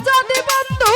যদি বন্ধু